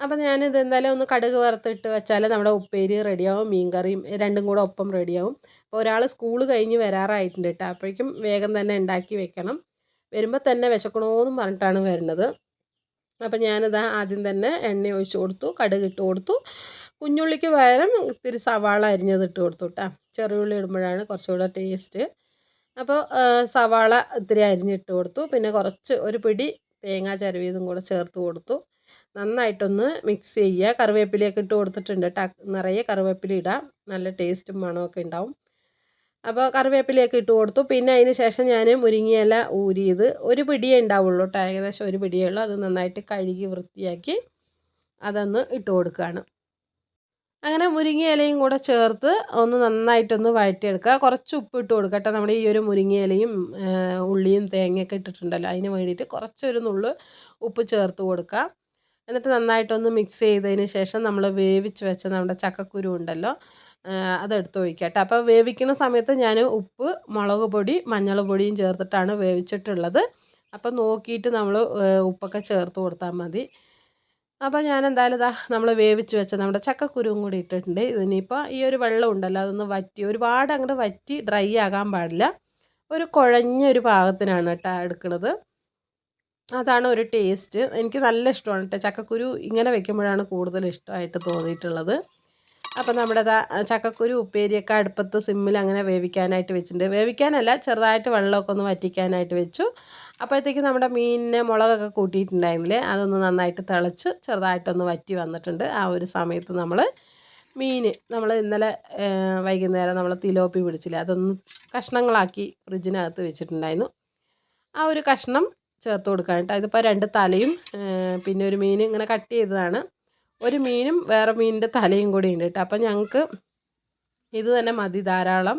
S1: അപ്പോൾ ഞാനിത് എന്തായാലും ഒന്ന് കടുക് വറുത്തിട്ട് വെച്ചാൽ നമ്മുടെ ഉപ്പേരി റെഡിയാവും മീൻ കറിയും രണ്ടും കൂടെ ഒപ്പം റെഡിയാവും. അപ്പോൾ ഒരാൾ സ്കൂൾ കഴിഞ്ഞ് വരാറായിട്ടുണ്ട് കേട്ടോ അപ്പോഴേക്കും വേഗം തന്നെ ഉണ്ടാക്കി വെക്കണം. വരുമ്പോൾ തന്നെ വിശക്കണമെന്നും പറഞ്ഞിട്ടാണ് വരുന്നത്. അപ്പം ഞാനിതാ ആദ്യം തന്നെ എണ്ണ ഒഴിച്ച് കൊടുത്തു കടുക് ഇട്ട് കൊടുത്തു. കുഞ്ഞുള്ളിക്ക് പകരം ഇത്തിരി സവാള അരിഞ്ഞത് ഇട്ട് കൊടുത്തു കേട്ടോ ചെറിയുള്ളി ഇടുമ്പോഴാണ് കുറച്ചുകൂടെ ടേസ്റ്റ്. അപ്പോൾ സവാള ഇത്തിരി അരിഞ്ഞിട്ട് കൊടുത്തു. പിന്നെ കുറച്ച് ഒരു പിടി തേങ്ങാ ചരവിയതും കൂടെ ചേർത്ത് കൊടുത്തു. നന്നായിട്ടൊന്ന് മിക്സ് ചെയ്യുക. കറിവേപ്പിലയൊക്കെ ഇട്ട് കൊടുത്തിട്ടുണ്ട് കേട്ടോ നിറയെ കറിവേപ്പില ഇടാം. നല്ല ടേസ്റ്റും മണമൊക്കെ ഉണ്ടാവും. അപ്പോൾ കറിവേപ്പിലയൊക്കെ ഇട്ട് കൊടുത്തു. പിന്നെ അതിന് ശേഷം ഞാൻ മുരിങ്ങയില ഊരിയത് ഒരു പിടിയേ ഉണ്ടാവുള്ളൂ കേട്ടോ ഏകദേശം ഒരു പിടിയേ ഉള്ളൂ. അത് നന്നായിട്ട് കഴുകി വൃത്തിയാക്കി അതൊന്ന് ഇട്ട് കൊടുക്കുകയാണ് അങ്ങനെ മുരിങ്ങയിലയും കൂടെ ചേർത്ത് ഒന്ന് നന്നായിട്ടൊന്ന് വഴറ്റിയെടുക്കുക. കുറച്ച് ഉപ്പ് ഇട്ട് കൊടുക്കുക കേട്ടോ നമ്മൾ ഈ ഒരു മുരിങ്ങയിലയും ഉള്ളിയും തേങ്ങയൊക്കെ ഇട്ടിട്ടുണ്ടല്ലോ. അതിന് വേണ്ടിയിട്ട് കുറച്ചൊരു നുള്ളു ഉപ്പ് ചേർത്ത് കൊടുക്കുക. എന്നിട്ട് നന്നായിട്ടൊന്ന് മിക്സ് ചെയ്തതിന് ശേഷം നമ്മൾ വേവിച്ച് വെച്ച നമ്മുടെ ചക്കക്കുരു ഉണ്ടല്ലോ അതെടുത്ത് ഒഴിക്കുക കേട്ടോ. അപ്പോൾ വേവിക്കുന്ന സമയത്ത് ഞാൻ ഉപ്പ് മുളക് പൊടി മഞ്ഞൾ പൊടിയും ചേർത്തിട്ടാണ് വേവിച്ചിട്ടുള്ളത്. അപ്പോൾ നോക്കിയിട്ട് നമ്മൾ ഉപ്പൊക്കെ ചേർത്ത് കൊടുത്താൽ മതി. അപ്പോൾ ഞാൻ എന്തായാലും ഇതാ നമ്മൾ വേവിച്ച് വെച്ച നമ്മുടെ ചക്കക്കുരുവും കൂടി ഇട്ടിട്ടുണ്ട്. ഇതിനിപ്പോൾ ഈ ഒരു വെള്ളം ഉണ്ടല്ലോ അതൊന്ന് വറ്റി ഒരുപാട് അങ്ങോട്ട് വറ്റി ഡ്രൈ ആകാൻ പാടില്ല. ഒരു കുഴഞ്ഞ ഒരു പാകത്തിനാണ് കേട്ടോ എടുക്കുന്നത് അതാണ് ഒരു ടേസ്റ്റ്. എനിക്ക് നല്ല ഇഷ്ടമാണ് കേട്ടോ ചക്കക്കുരു ഇങ്ങനെ വെക്കുമ്പോഴാണ് കൂടുതൽ ഇഷ്ടമായിട്ട് തോന്നിയിട്ടുള്ളത്. അപ്പോൾ നമ്മുടെ ചക്കക്കുരു ഉപ്പേരിയൊക്കെ അടുപ്പത്ത് സിമ്മിൽ അങ്ങനെ വേവിക്കാനായിട്ട് വെച്ചിട്ടുണ്ട്. വേവിക്കാനല്ല ചെറുതായിട്ട് വെള്ളമൊക്കെ ഒന്ന് വറ്റിക്കാനായിട്ട് വെച്ചു. അപ്പോഴത്തേക്ക് നമ്മുടെ മീനിനെ മുളകൊക്കെ കൂട്ടിയിട്ടുണ്ടായിരുന്നില്ലേ അതൊന്ന് നന്നായിട്ട് തിളച്ച് ചെറുതായിട്ടൊന്ന് വറ്റി വന്നിട്ടുണ്ട്. ആ ഒരു സമയത്ത് നമ്മൾ മീൻ നമ്മൾ ഇന്നലെ വൈകുന്നേരം നമ്മൾ തിലോപ്പി പിടിച്ചില്ലേ അതൊന്ന് കഷ്ണങ്ങളാക്കി ഫ്രിഡ്ജിനകത്ത് വെച്ചിട്ടുണ്ടായിരുന്നു. ആ ഒരു കഷ്ണം ചേർത്ത് കൊടുക്കാനായിട്ട് അതിപ്പോൾ രണ്ട് തലയും പിന്നെ ഒരു മീൻ ഇങ്ങനെ കട്ട് ചെയ്തതാണ്. ഒരു മീനും വേറെ മീനിന്റെ തലയും കൂടി ഉണ്ട് കേട്ടോ അപ്പം ഞങ്ങൾക്ക് ഇത് തന്നെ മതി ധാരാളം.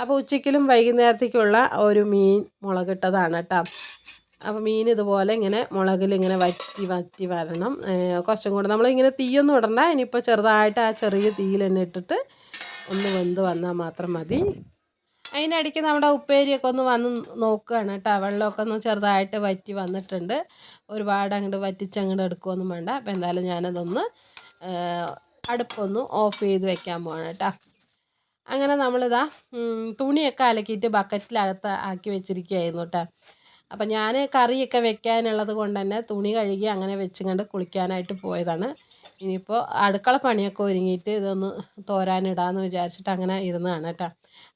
S1: അപ്പോൾ ഉച്ചയ്ക്കിലും വൈകുന്നേരത്തേക്കുള്ള ഒരു മീൻ മുളകിട്ടതാണ് കേട്ടോ അപ്പോൾ മീൻ ഇതുപോലെ ഇങ്ങനെ മുളകിൽ ഇങ്ങനെ വറ്റി വറ്റി വരണം. കുറച്ചും കൂടെ നമ്മളിങ്ങനെ തീയൊന്നും ഇടണ്ട. ഇനിയിപ്പോൾ ചെറുതായിട്ട് ആ ചെറിയ തീയിൽ തന്നെ ഇട്ടിട്ട് ഒന്ന് വെന്ത് വന്നാൽ മാത്രം മതി. അതിനിടയ്ക്ക് നമ്മുടെ ഉപ്പേരിയൊക്കെ ഒന്ന് വന്ന് നോക്കുകയാണ് കേട്ടോ. വെള്ളമൊക്കെ ഒന്ന് ചെറുതായിട്ട് വറ്റി വന്നിട്ടുണ്ട്. ഒരുപാട് അങ്ങോട്ട് വറ്റിച്ചങ്ങോട്ട് എടുക്കുകയൊന്നും വേണ്ട. അപ്പോൾ എന്തായാലും ഞാനതൊന്ന് അടുപ്പൊന്ന് ഓഫ് ചെയ്ത് വെക്കാൻ പോവാണ് കേട്ടോ. അങ്ങനെ നമ്മളിതാ തുണിയൊക്കെ അലക്കിയിട്ട് ബക്കറ്റിലകത്ത് ആക്കി വെച്ചിരിക്കുകയായിരുന്നു കേട്ടോ. അപ്പം ഞാൻ കറിയൊക്കെ വെക്കാനുള്ളത് കൊണ്ട് തന്നെ തുണി കഴുകി അങ്ങനെ വെച്ചുകൊണ്ട് കുളിക്കാനായിട്ട് പോയതാണ്. ഇനിയിപ്പോൾ അടുക്കള പണിയൊക്കെ ഒരുങ്ങിയിട്ട് ഇതൊന്ന് തോരാനിടാമെന്ന് വിചാരിച്ചിട്ട് അങ്ങനെ ഇരുന്നതാണ് കേട്ടോ.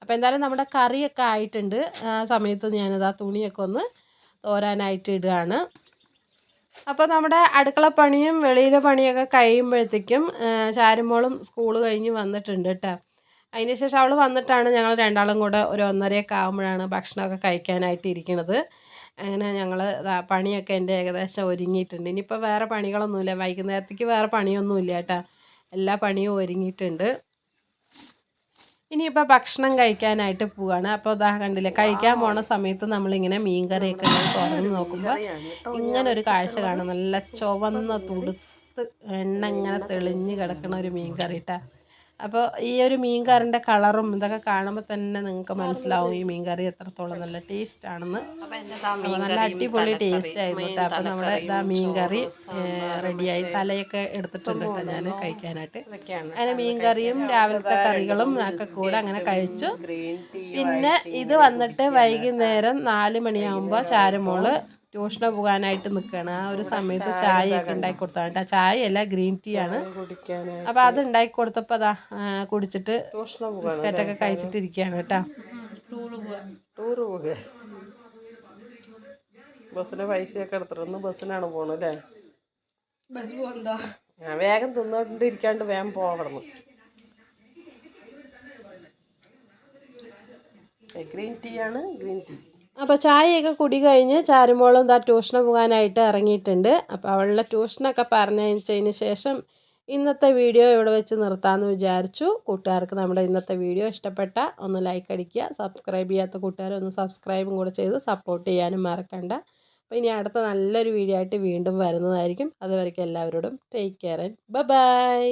S1: അപ്പോൾ എന്തായാലും നമ്മുടെ കറിയൊക്കെ ആയിട്ടുണ്ട്. ആ സമയത്ത് ഞാനത് ആ തുണിയൊക്കെ ഒന്ന് തോരാനായിട്ട് ഇടുകയാണ്. അപ്പോൾ നമ്മുടെ അടുക്കള പണിയും വെളിയിലെ പണിയൊക്കെ കഴിയുമ്പോഴത്തേക്കും ചാരുമോളും സ്കൂൾ കഴിഞ്ഞ് വന്നിട്ടുണ്ട് കേട്ടോ. അതിന് ശേഷം അവൾ വന്നിട്ടാണ് ഞങ്ങൾ രണ്ടാളും കൂടെ ഒരു ഒന്നരയൊക്കെ ആകുമ്പോഴാണ് ഭക്ഷണമൊക്കെ കഴിക്കാനായിട്ട് ഇരിക്കുന്നത് അങ്ങനെ ഞങ്ങൾ പണിയൊക്കെ എന്റെ ഏകദേശം ഒരുങ്ങിയിട്ടുണ്ട്. ഇനിയിപ്പോൾ വേറെ പണികളൊന്നുമില്ല. വൈകുന്നേരത്തേക്ക് വേറെ പണിയൊന്നുമില്ല കേട്ടോ. എല്ലാ പണിയും ഒരുങ്ങിയിട്ടുണ്ട്. ഇനിയിപ്പോൾ ഭക്ഷണം കഴിക്കാനായിട്ട് പോവാണ്. അപ്പോൾ ഇതാ കണ്ടില്ലേ കഴിക്കാൻ പോണ സമയത്ത് നമ്മളിങ്ങനെ മീൻകറിയൊക്കെ തുറന്ന് നോക്കുമ്പോൾ ഇങ്ങനെ ഒരു കാഴ്ച കാണും. നല്ല ചുവന്ന തുടുത്ത് എണ്ണ ഇങ്ങനെ തെളിഞ്ഞ് കിടക്കുന്ന ഒരു മീൻ കറി അപ്പോൾ ഈ ഒരു മീൻകറിന്റെ കളറും ഇതൊക്കെ കാണുമ്പോൾ തന്നെ നിങ്ങൾക്ക് മനസ്സിലാവും ഈ മീൻകറി എത്രത്തോളം നല്ല ടേസ്റ്റ് ആണെന്ന്. നല്ല അടിപൊളി ടേസ്റ്റ് ആയിരുന്നു കേട്ടോ അപ്പോൾ നമ്മുടെ ഇതാ മീൻകറി റെഡിയായി. തലയൊക്കെ എടുത്തിട്ടുണ്ട് കേട്ടോ ഞാൻ കഴിക്കാനായിട്ട്. അങ്ങനെ മീൻകറിയും രാവിലത്തെ കറികളും ഒക്കെ കൂടെ അങ്ങനെ കഴിച്ചു. പിന്നെ ഇത് വന്നിട്ട് വൈകുന്നേരം നാല് മണിയാകുമ്പോൾ ചാരുമോൾ ട്യൂഷന് പോകാനായിട്ട് നിൽക്കുകയാണ് ആ ഒരു സമയത്ത് ചായ ഒക്കെ ഉണ്ടാക്കി കൊടുത്താണ് കേട്ടോ ചായയല്ല ഗ്രീൻ ടീ ആണ്. അപ്പോൾ അത് ഉണ്ടാക്കി കൊടുത്തപ്പോൾ അതാ കുടിച്ചിട്ട് ബിസ്ക്കറ്റൊക്കെ കഴിച്ചിട്ട് ഇരിക്കുകയാണ് കേട്ടോ. ടൂറ് പോകുക ബസ്സിന് പൈസയൊക്കെ എടുത്തിട്ടൊന്ന് ബസ്സിനാണ് അല്ലേ? ബസ് പോകുന്നോ ആ വേഗം തിന്നോണ്ട് ഇരിക്കാണ്ട് വേഗം പോകണം ഗ്രീൻ ടീ ആണ് ഗ്രീൻ ടീ. അപ്പോൾ ചായയൊക്കെ കുടി കഴിഞ്ഞ് ചാരുമോളും താ ട്യൂഷന് പോകാനായിട്ട് ഇറങ്ങിയിട്ടുണ്ട്. അപ്പോൾ അവളുടെ ട്യൂഷനൊക്കെ പറഞ്ഞയച്ചതിന് ശേഷം ഇന്നത്തെ വീഡിയോ ഇവിടെ വെച്ച് നിർത്താമെന്ന് വിചാരിച്ചു. കൂട്ടുകാർക്ക് നമ്മുടെ ഇന്നത്തെ വീഡിയോ ഇഷ്ടപ്പെട്ട ഒന്ന് ലൈക്ക് അടിക്കുക. സബ്സ്ക്രൈബ് ചെയ്യാത്ത കൂട്ടുകാർ ഒന്ന് സബ്സ്ക്രൈബും കൂടെ ചെയ്ത് സപ്പോർട്ട് ചെയ്യാനും മറക്കണ്ട. അപ്പോൾ ഇനി അടുത്ത നല്ലൊരു വീഡിയോ ആയിട്ട് വീണ്ടും വരുന്നതായിരിക്കും. അതുവരേക്കും എല്ലാവരോടും ടേക്ക് കെയർ ആൻഡ് ബൈ